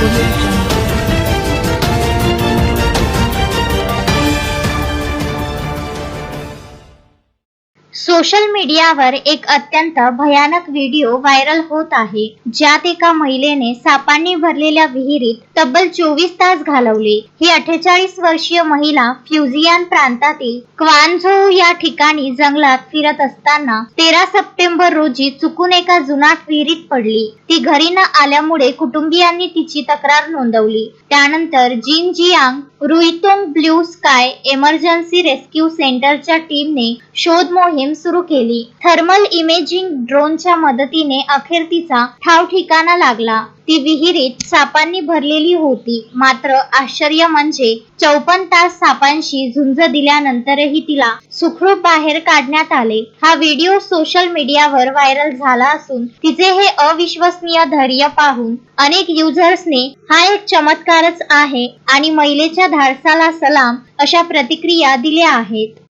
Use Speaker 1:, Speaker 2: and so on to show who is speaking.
Speaker 1: Thank you. Social मीडियावर एक अत्यंत भयानक व्हिडिओ व्हायरल होत आहे ज्यात एका महिलेने सापांनी भरलेल्या विहिरीत तब्बल चोवीस तास घालवले. ही अठ्ठेचाळीस वर्षीय महिला फ्युझियान प्रांतातील क्वानझो या ठिकाणी जंगलात फिरत असताना तेरा सप्टेंबर रोजी चुकून एका जुनाट विहिरीत पडली. ती घरी न आल्यामुळे कुटुंबियांनी तिची तक्रार नोंदवली. त्यानंतर Jin Jiang Ruitong blue sky emergency rescue सेंटरच्या टीमने शोध मोहीम सुरू केली. थर्मल इमेजिंग ड्रोनच्या मदतीने अखेर तिचा ठाव ठिकाणा लागला. ती विहिरीत सापांनी भरलेली होती. मात्र आश्चर्य म्हणजे चौपन्न तास सापांशी झुंज दिल्यानंतरही तिला सुखरूप बाहेर काढण्यात आले. हा व्हिडिओ सोशल मीडियावर व्हायरल झाला असून तिचे हे अविश्वसनीय धैर्य पाहून अनेक युजर्सने हा एक चमत्कारच आहे आणि महिलेच्या धाडसाला सलाम अशा प्रतिक्रिया दिल्या आहेत.